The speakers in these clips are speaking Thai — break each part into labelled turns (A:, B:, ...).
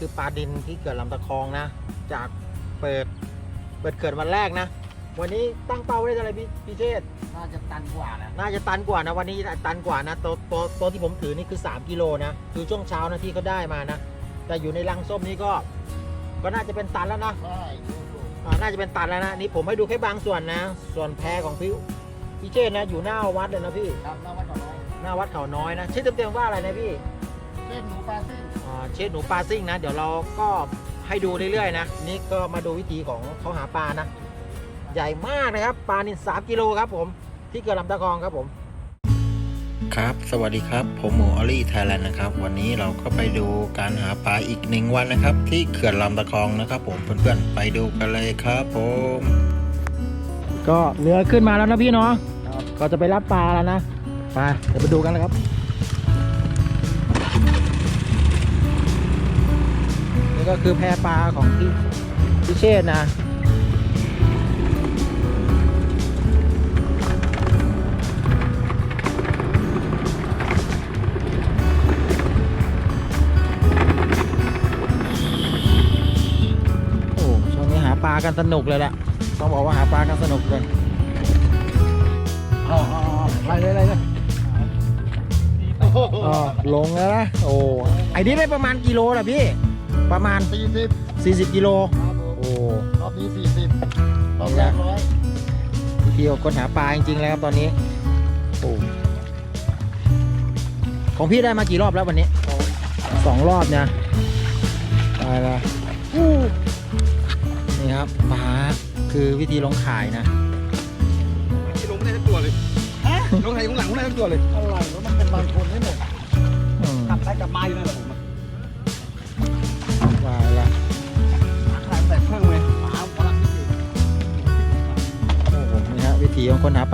A: คือปลาดินที่เกิดลำตะคองนะ จากเปิดเปิดเกิดวันแรกนะ วันนี้ตั้งเป้าไว้ได้เท่าไหร่พี่พี่เชษฐ์
B: น่าจะตันกว่านะ
A: น่าจะตันกว่านะวันนี้ตันกว่านะตัวตัวตัวที่ผมถือนี่คือ 3กิโลนะคือช่วงเช้านะที่เขาได้มานะ แต่อยู่ในรังส้มนี้ก็ ก็น่าจะเป็นตันแล้วนะ
B: ใช่ดูดู
A: อ่าน่าจะเป็นตันแล้วนะนี่ผมให้ดูแค่บางส่วนนะ ส่วนแพของพี่พี่เชษฐ์นะอยู่หน้าวัดเลยนะพี่
B: ครับน้าวัดก่อนน้อย
A: หน้าวัดเขาน้อยนะชื่อเต็มๆว่าอะไรนะพี่
B: เช่นหนูปลาซิ่ง
A: อ่า เชษฐ์หนูปลาซิ่งนะ เดี๋ยวเราก็ให้ดูเรื่อยๆนะ นี่ก็มาดูวิธีของเขาหาปลานะ ใหญ่มากนะครับ ปลานี่สามกิโลครับผมที่เกิดลำตะคองครับผม
C: ครับ สวัสดีครับ ผมหมูออลี่ไทยแลนด์นะครับ วันนี้เราก็ไปดูการหาปลาอีกหนึ่งวันนะครับ ที่เขื่อนลำตะคองนะครับผมเพื่อนๆไปดูกันเลยครับผม
A: ก็เรือขึ้นมาแล้วนะพี่เนาะก็จะไปรับปลาแล้วนะไปเดี๋ยวไปดูกันนะครับ ก็คือแพปลาของพี่พี่เชษฐ์นะโอ้ช่วงนี้หาปลากันสนุกเลยแหละต้องบอกว่าหาปลากันสนุกเลย
B: อ๋ออ๋ออะไรเลยอะไรเลย
A: อ๋อลงแล้วนะโอ้ไอ้นี่ได้ประมาณกิโลแหละพี่ ประมาณ
B: สี่สิบ
A: 40 กิโล
B: ครับผม
A: โอ้
B: รอบนี้สี่สิบรอบแรกร้อย
A: วิธีของคนหาปลาจริงๆแล้วครับตอนนี้โอ้ของพี่ได้มากี่รอบแล้ววันนี้สองรอบเนี่ยตายละอู้นี่ครับปลาคือวิธีลงขายนะ
D: ลงไม่ได้ทั้งตัวเลยลงไหนลงหลังไม่ได้ทั้งตัวเลย
B: อะไรแล้วมันเป็นบางคนนี่หมด
A: อืม
D: กลับไปกลับมาอยู่นั่นแหละ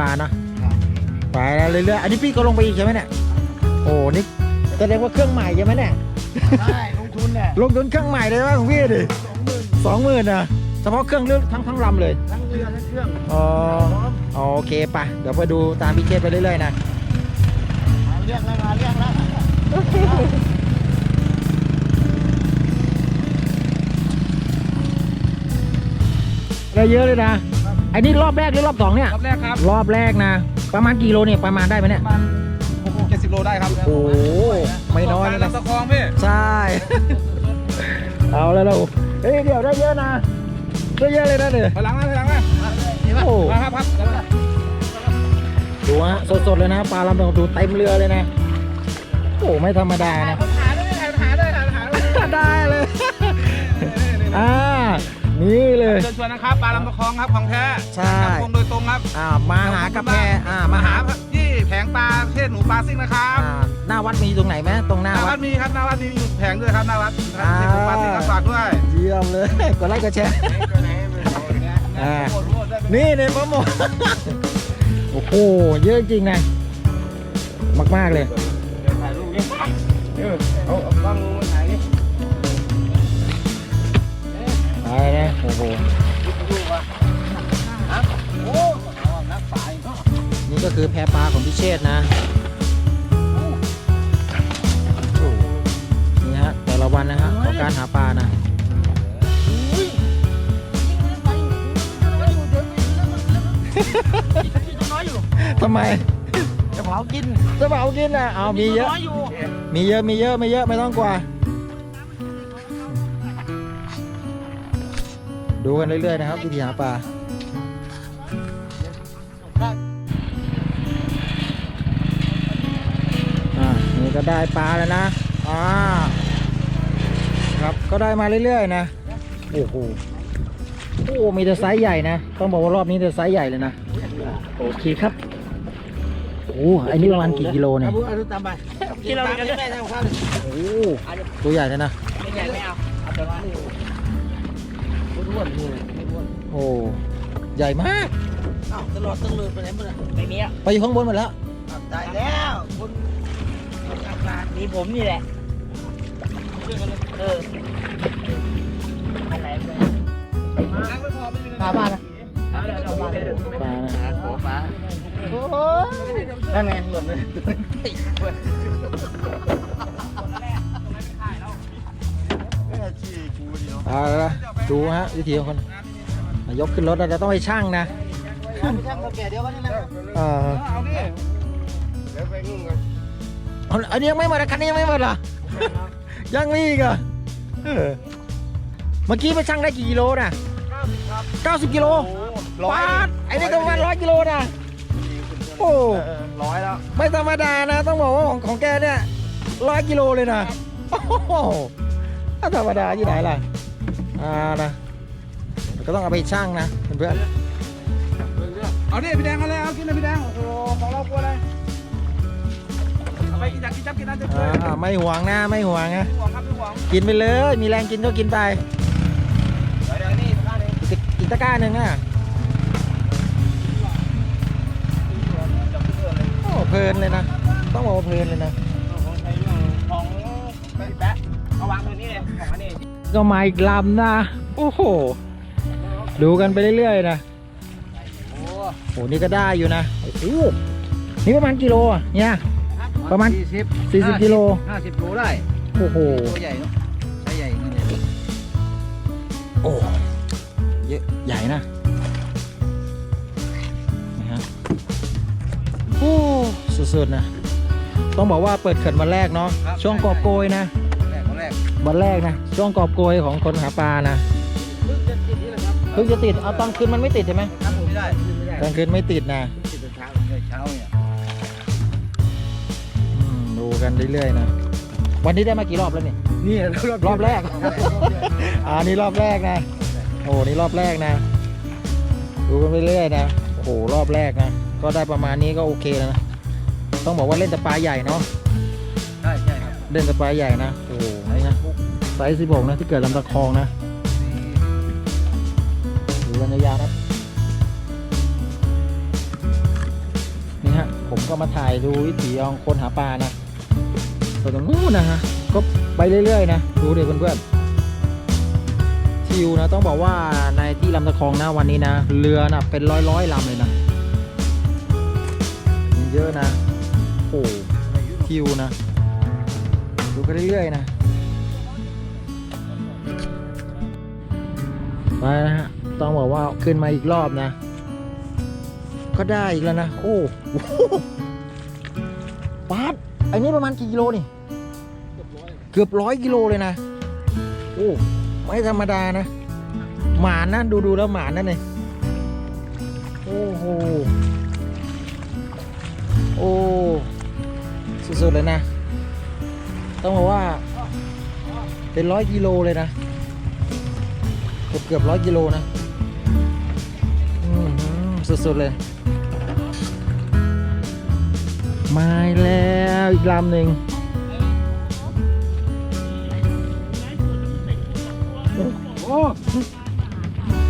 A: ปลาเนอะไปแล้วเรื่อยๆอันนี้พี่ก็ลงไปอีกใช่ไหมเนี่ยโอ้นี่แสดงว่าเครื่องใหม่ใช่ไหมเนี่ย
B: ใช่ลงทุนเนี่ย
A: ลงทุนเครื่องใหม่เลยว่าของพี่ดิ
B: สองหมื่น
A: สองหมื่นนะเฉพาะเครื่องเลือกทั้งทั้งลำเลย
B: ทั้งเรือทั้งเครื่อง
A: อ๋ออ๋อโอเคไปเดี๋ยวไปดูตามพี่เชษไปเรื่อยๆนะ
B: มาเรียกแล้วมาเรียกแล้ว
A: ได้เยอะเลยนะ ไอ้นี่รอบแรกหรือรอบสองเนี่ย
D: รอบแรกครับ
A: รอบแรกนะ ประมาณกี่โลเนี่ยประมาณได้ไหมเนี่ย
D: ประมาณหกเจ็ดสิบโลได้ครับ
A: โอ้โหไม่น้อยนะ
D: ลำตะคองพี่
A: ใช่ เอาแล้วเราเฮ้ยเดี๋ยวได้เยอะนะได้เยอะเลยนะเนี่ย
D: ไปหลังนะไปหลังนะ
A: โอ้
D: มาครับครับ
A: ดูฮะสดๆเลยนะปลาลำตองดูเต็มเรือเลยนะ โอ้ไม่ธรรมดานะ
D: หาด้วยหาหาด้วยหาหาด้วย
A: ได้เลย อ่า นี่เลย
D: เชิญชวนนะครับปลาลำตะคองครับของแท้
A: ใช่
D: จากวงโดยตรงครับ
A: อ่ามาหากาแฟอ่า
D: มา
A: มา
D: หา
A: หา
D: ที่แผงปลาเทศหนูปลาซิ่งนะครับ
A: อ่าหน้าวัดมีตรงไหนไหมตรงห
D: ห
A: น้า
D: น้า
A: วั
D: วั
A: ด
D: ดมีครับหน้าวัดมีอยู่แผงด้วยครับหน้าวัด
A: อ่า
D: เทศหนูปลาซิ่งครับฝากด้วย
A: เยี่ยมเลย กดไลค์กดแชร์ อ่านี่ในโปรโมทโอ้โหเยอะจริงนะมาก ๆ เลย
D: ถ่ายรูปนี่เออเอาเอากล้อง
A: ไปนะโอ้โห
B: โอ้เอานักป่าอีกเนาะ
A: นี่ก็คือแพปลาของพิเชษนะโอ้นี่ฮะแต่ละวันนะฮะของการหาปลานะ
B: น้อยอยู่
A: ทำไม
B: จะเผากิน
A: จะเผากินอะเอามีเยอะ
B: น้อยอยู่
A: มีเยอะมีเยอะไม่เยอะไม่ต้องกลัว ดูกันเรื่อยๆนะครับวิธีหาปลาอ่านี่ก็ได้ปลาแล้วนะอ่าครับก็ได้มาเรื่อยๆนะโอ้โหโอ้มีแต่ไซส์ใหญ่นะต้องบอกว่ารอบนี้แต่ไซส์ใหญ่เลยนะโอเคครับโอ้ไอ้นี่ประมาณกี่กิโลเนี่ย
B: เอาดูตามไปกินเรากันได้ทั้งข้าว
A: โอ้ตัวใหญ่เลยนะ
B: ไม่ใหญ่ไม่เอาเอาแต่ว่า อ้วนๆนี่ไม่อ้วน
A: โอ้ใหญ่มาก
B: อ้าวตลอดตั้งเลยไปไหนหมดอะไม่มีอะ
A: ไปอยู่ข้างบนหมดแล้ว
B: ตายแล้วคนมีผมนี่แหละเอออะไรไปพาบ้านนะเดี๋ยวบ้าน
A: ปลานะ
B: โอ้ฟ้าโอ้นั่นไงหล่นเลย
A: เอาละ ดูฮะวิธีของคนมายกขึ้นรถแล้วเราต้องให้ช่างนะ
B: ช่างเราแก่เดียวกันนี่นะ
A: เออ
D: เอาดิเดี๋ยวไปนู่นกัน
A: เอาอันนี้ยังไม่หมดนะคันนี้ยังไม่หมดเหรอยังมีอีกเหรอเออเมื่อกี้ไปช่างได้กี่กิโลน่ะ90กิโล
D: ร้อย
A: ปาดไอ้นี่ก็ประมาณร้อยกิโลนะโอ้
D: ร้อยแล้ว
A: ไม่ธรรมดานะต้องบอกว่าของของแกเนี่ยร้อยกิโลเลยนะโอ้โหไม่ธรรมดาที่ไหนล่ะ อ่านะก็ต้องเอาไปช่างนะเพื่อน
D: เอาดิพี่แดงเอาเลยเอากินเลยพี่แดงโอ้โหของเรากลัวอะไรเอาไปกินอยากกินจับกินนะจะ
A: ๆ
D: ช่วย
A: อ่าไม่ห่วงนะไม่ห่วงนะ
D: ไม่หวังครับไม่หวัง
A: กินไปเลยมีแรงกินก็กินไป
D: เดี๋ยวเดี๋ยวนี่ท่านี้
A: อีกอีกตะกร้าหนึ่งอะ
D: จับเพื่อนเลย
A: โอ้เพลินเลยนะต้องบอกว่าเพลินเลยนะ
D: ของใช้เรื่องของแปะแปะเอาวางตรงนี้เลยของอันนี้
A: ก็มาอีกลำนะ โอ้โห ดูกันไปเรื่อยๆนะ
D: โอ้
A: โอ้นี่ก็ได้อยู่นะโอ้โหนี่ประมาณกิโลอะเนี่ย ประมาณ
D: สี่สิบ
A: 40 กิโล
D: ห้าสิบโลได้
A: โอ้โห
D: ตัวใหญ่เนาะใช้ใหญ่นี่เลย
A: โอ้เยอะใหญ่นะนะฮะโอ้สุดๆนะ ต้องบอกว่าเปิดเขื่อนวันแรกเนาะ ช่วงกอบโกยนะ
D: แรกคนแรก
A: วันแรกนะ ช่วงกอบโกยของคนหาปลานะ
D: เพิ่งจะติดนี่แหละครับ
A: เพิ่งจะติดเอาตอนคืนมันไม่ติดใช่ไหม
D: ครับผมไม่ได้ไม่ได้
A: ตอนคืนไม่ติดนะ
D: ติดตอนเช้าเลยเช้าเนี่ย
A: อืมดูกันเรื่อยๆนะวันนี้ได้มากี่รอบแล้วเนี่ย
D: นี่
A: รอบแรก อ่านี่รอบแรกนะโอ้โหนี่รอบแรกนะ ดูกันไปเรื่อยนะโอ้โหรอบแรกนะก็ได้ประมาณนี้ก็โอเคแล้วนะต้องบอกว่าเล่นแต่ปลาใหญ่เนาะ
D: ใช่ใช่ครับ
A: เล่นแต่ปลาใหญ่นะโอ้โหนี่นะ ไซส์สิบหกนะที่เกิดลำตะคองนะดูกันยาวๆนะนี่ฮะ ผมก็มาถ่ายดูวิถีของคนหาปลานะส่วนตรงนู้นนะฮะ ก็ไปเรื่อยๆนะดูเด็กเพื่อนๆชิวนะ ต้องบอกว่าในที่ลำตะคองนะวันนี้นะ เรือนะเป็นร้อยๆลำเลยนะเยอะนะ โอ้ชิวนะ ดูกันเรื่อยๆนะ ไปนะฮะ ต้องบอกว่าขึ้นมาอีกรอบนะ ก็ได้อีกแล้วนะ โอ้ป๊าดไอ้นี่ประมาณกี่กิโลนี่ เกือบร้อยกิโลเลยนะ โอ้ไม่ธรรมดานะ หมานนะดูดูๆแล้วหมานนั่นเลยโอ้โห โอ้สุดๆเลยนะ ต้องบอกว่า เป็นร้อยกิโลเลยนะ กือบเกือบร้อยกิโลนะอือหือสุดๆเลย มาแล้วอีกลำหนึ่ง
D: โอ้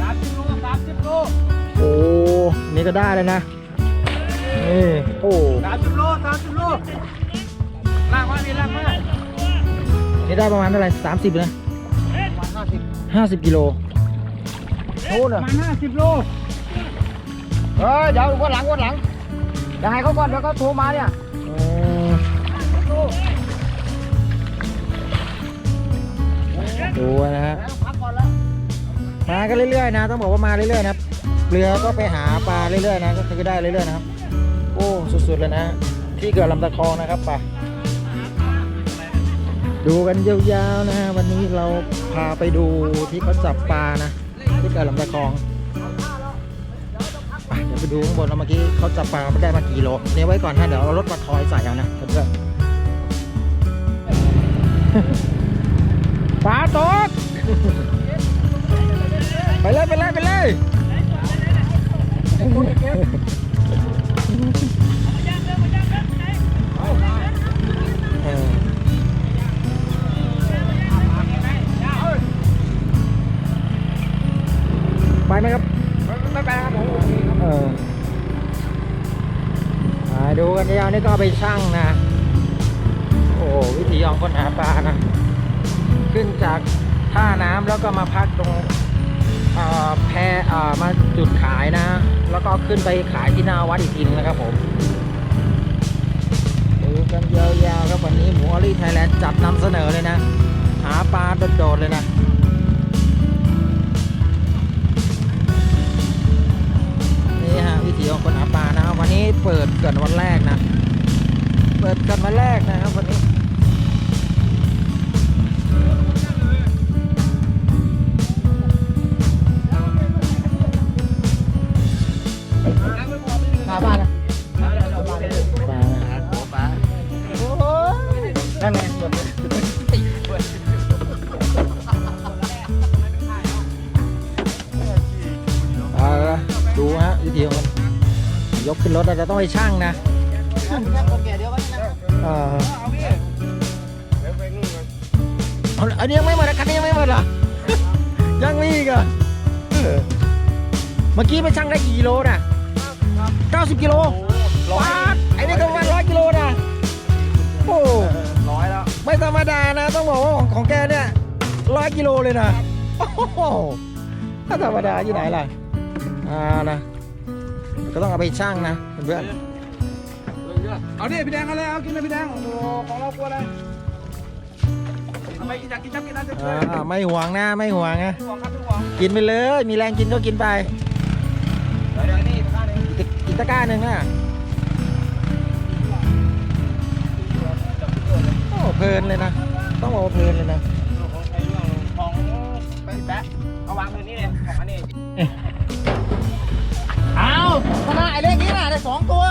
D: สามสิบโลสามสิบโล
A: โอ้นี่ก็ได้แล้วนะนี่โอ้
D: สามสิบโลสามสิบโลลากมาดิลากมา
A: นี่ได้ประมาณเท่าไหร่สามสิบนะ
D: ประมาณห้าสิบ
A: ห้าสิบกิโล โอ้
D: ป
A: เน
D: ระมาห้าสิบโลเออเดี๋ยววันหลังวันหลังเดี๋ยวให้เขาก่อนเดี๋ยวเขาโทรมาเนี่ย
A: ดูนะฮะ
D: พักก่อนแล้ว
A: มากันเรื่อยๆนะ ต้องบอกว่ามาเรื่อยๆนะครับเรือก็ไปหาปลาเรื่อยๆนะก็คือได้เรื่อยๆนะครับ โอ้สุดๆเลยนะที่เกิดลำตะคองนะครับไปดูกันยาวๆนะฮะวันนี้เราพาไปดูที่เขาจับปลานะ ที่เกิดลำตะคองเดี๋ยวไปดูข้างบนแล้วเมื่อกี้เขาจับปลาไม่ได้มากี่โลเนี่ยไว้ก่อนฮะเดี๋ยวเอารถมาทอยใส่เอานะเพื่อนปลาตกไปเลยไปเลยไปเลย ไปไหมครับ
D: ไม่ไปครับผม
A: เออมาดูกันยาวนี่ก็เอาไปชั่งนะ โอ้โหวิธีของคนหาปลานะ ขึ้นจากท่าน้ำแล้วก็มาพักตรงเอ่อแพเอ่อมาจุดขายนะ แล้วก็ขึ้นไปขายที่หน้าวัดอีกทีนึงนะครับผมดูกันยาวๆครับวันนี้หมูอรี่ไทยแลนด์จัดนำเสนอเลยนะ หาปลาโดดๆเลยนะ ของคนหาปลานะครับวันนี้เปิดเกิดวันแรกนะ เปิดเกิดวันแรกนะครับวันนี้ ขึ้ช่างนะเออเอาอันนี้ยังไม่หมดนะคันนี้ยังไม่หมดเหรอ ยังมีอีกเหรอเออเมื่อกี้ไปช่างได้กี่กิโลน่ะ90 กิโลปาดไอ้นี่ก็ประมาณร้อยกิโลนะโอ้
D: ร้อยแล้ว
A: ไม่ธรรมดานะ ต้องบอกว่าของของแกเนี่ยร้อยกิโลเลยนะโอ้โหถ้าธรรมดาที่ไหนล่ะอ่านะก็ต้องเอาไปช่างนะ พื่อน
D: เอาดิพี่แดงเอาเลยเอากินเลยพี่แดงโอ้โหของเรากลัวอะไรเอาไปอยากกินจับกินนั่นจะ
A: ๆ
D: ช่วย
A: อ่าไม่ห่วงนะไม่ห่วงนะ
D: ห่วงครับทุกห่วง
A: กินไปเลย มีแรงกินก็กินไป
D: เดี๋ยวนี่ท่านี้
A: อีกอีกตะกร้าหนึ่งนะโอ้เพลินเลยนะ ต้องบอกว่าเพลินเลยนะ
D: ของไอ้เรื่องของไปแปะเอาวางตรงนี้เลย
A: ชนะไอ้เลขนี้น่ะได้สองตัว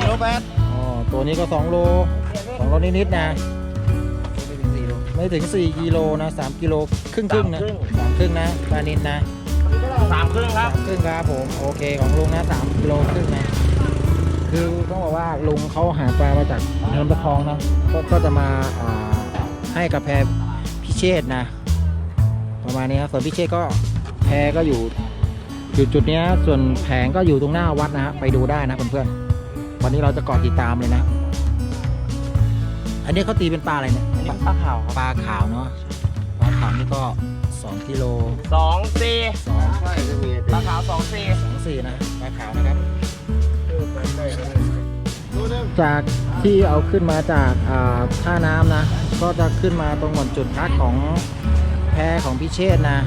D: กิโลแปด
A: อ๋อตัวนี้ก็สองโลสองโลนิดๆนะ ไม่ถึงสี่กิโลนะสามกิโลครึ่งครึ่งๆนะสามครึ่งนะปลานินนะ
D: สามครึ่งครับ
A: สามครึ่งครับผม โอเคของลุงนะสามกิโลครึ่งนะ คือต้องบอกว่าลุงเขาหาปลามาจากลำตะคองนะก็ก็จะมาอ่าให้กับแพรพิเชษนะ ประมาณนี้ครับส่วนพิเชษก็แพรก็อยู่อยู่จุดเนี้ยส่วนแผงก็อยู่ตรงหน้าวัดนะฮะไปดูได้นะเพื่อนๆวันนี้เราจะเกาะติดตามเลยนะ อันนี้เขาตีเป็นปลาอะไรเนี่ย
D: อันนี้ปลาขาวครับ
A: ปลาขาวเนาะปลาขาวนี่ก็2กิโล
D: สองสี่
A: สอง
D: ปลาขาวสองสี่
A: สองสี่นะปลาขาวนะครับจากที่เอาขึ้นมาจากอ่าท่าน้ำนะ ก็จะขึ้นมาตรงหมดจุดพักของ แพของพิเชษนะ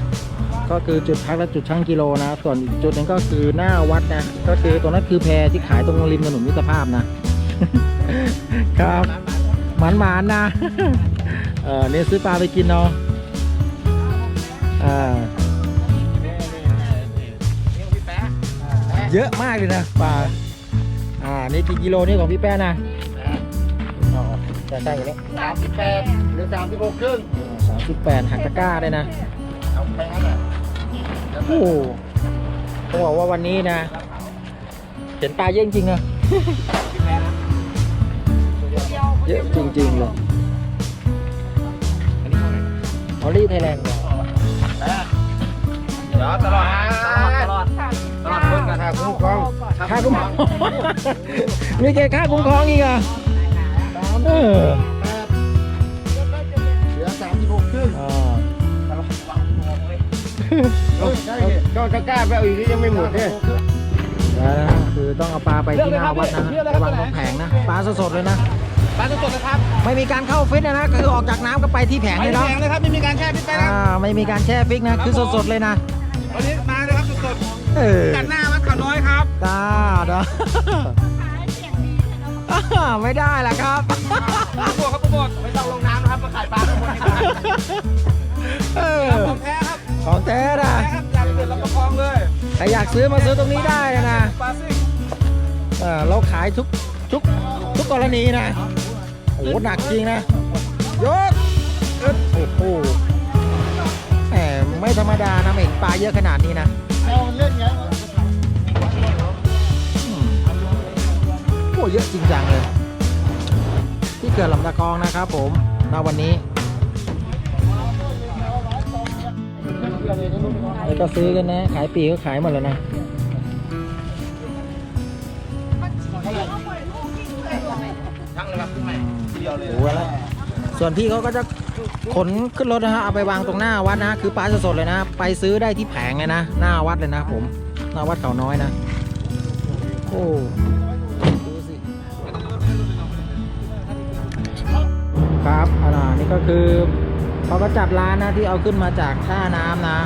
A: ก็คือจุดพักและจุดชั่งกิโลนะ ส่วนอีกจุดนึงก็คือหน้าวัดนะ ก็คือตรงนั้นคือแพที่ขายตรงริมถนนมิตรภาพนะ ครับหมานหมานๆนะ เออเนี่ยซื้อปลาไปกินเนาะอ่าเยอะมากเลยนะปลา อ่า นี่กี่กิโลนี่ของพี่แป้นะอ๋อจะใช่อย่างนี้
D: สามสิบแปดหรือสามสิบหกครึ่ง
A: สามสิบแปดหักตะกร้าเลยนะ
D: เอาไปงั้นอะ
A: โอ้โหต้องบอกว่าวันนี้นะ เห็นปลาเยอะจริงๆนะเยอะจริงๆเลย
D: อันนี้เท่าไหร่
A: ออลี่ไทยแลนด์
D: เดี๋ยวตลอดตลอดตลอดเพิ่งนะครับคุ้มครอง
A: ค่าคุ้มครองมีแค่ค่าคุ้มครองอีกเหรอะ
D: ก็ตะกร้าไปเอาอีกที่ยังไม่หมดเนี่ย
A: แล้วนะคือต้องเอาปลาไปที่หน้าวัดนะระวังตรงแผงนะปลาสดๆเลยนะ
D: ปลาสดๆนะครับ
A: ไม่มีการเข้าฟิตนะนะคือออกจากน้ำก็ไปที่แผง
D: ไป
A: เลย
D: แพ
A: เนาะ
D: งเลยครับไม่มีการแช่พริกไปนะ
A: อ่าไม่มีการแช่ฟิกนะคือสดๆเลยนะ
D: วันนี้มาเลยครับสด
A: เออ
D: ๆกันหน้าวัดเขาน้อยครับ
A: ตาเนาะอ่าไม่ได้ละครับ
D: พวกครับพวกไม่ต้องลงน้ำนะครับมาขายปลาทั้งหมดที่บ้าน
A: เออ
D: ของแท้ครับ
A: ของแท้นะ
D: แท้ครับอยากเกิดรับประคองเลย
A: ใครอยากซื้อมาซื้อตรงนี้ได้เลยนะ
D: ปลาซิ่ง
A: เออเราขายทุกทุกทุกกรณีนะ โอ้โหหนักจริงนะยกอึ๊ดโอ้โหแหมไม่ธรรมดานะไม่เห็นปลาเยอะขนาดนี้นะ
D: เราเล่นไง
A: อืมโอ้เยอะจริงจังเลย ที่เกิดลำตะคองนะครับผมณวันนี้ ก็ซื้อกันนะ ขายปีกก็ขายหมดแล้วนะ
D: ทั้งเลยครับขึ้นใหม่ทีเดียวเลย
A: โอ้โหแล้วส่วนพี่เขาก็จะขนขึ้นรถนะฮะเอาไปวางตรงหน้าวัดนะคือปลาสดๆเลยนะ ไปซื้อได้ที่แผงเลยนะ หน้าวัดเลยนะ ผมหน้าวัดเขาน้อยนะ โอ้ดูสิครับอันนี้ก็คือ เขาก็จัดร้านนะที่เอาขึ้นมาจากท่าน้ำนะ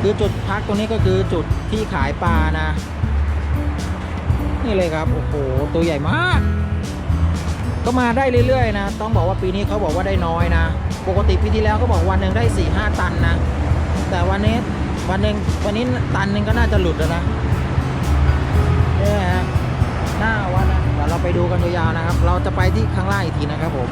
A: คือจุดพักตรงนี้ก็คือจุดที่ขายปลานะ นี่เลยครับโอ้โหตัวใหญ่มาก ก็มาได้เรื่อยๆนะ ต้องบอกว่าปีนี้เขาบอกว่าได้น้อยนะ ปกติปีที่แล้วก็บอกวันหนึ่งได้4ี่ห้าตันนะ แต่วันนี้วันหนึ่งวันนี้ตันหนึ่งก็น่าจะหลุดแล้วนะเนี่ยฮะหน้าวันนะเดี๋ยวเราไปดูกันยาวๆนะครับ เราจะไปที่ข้างล่างอีกทีนะครับผม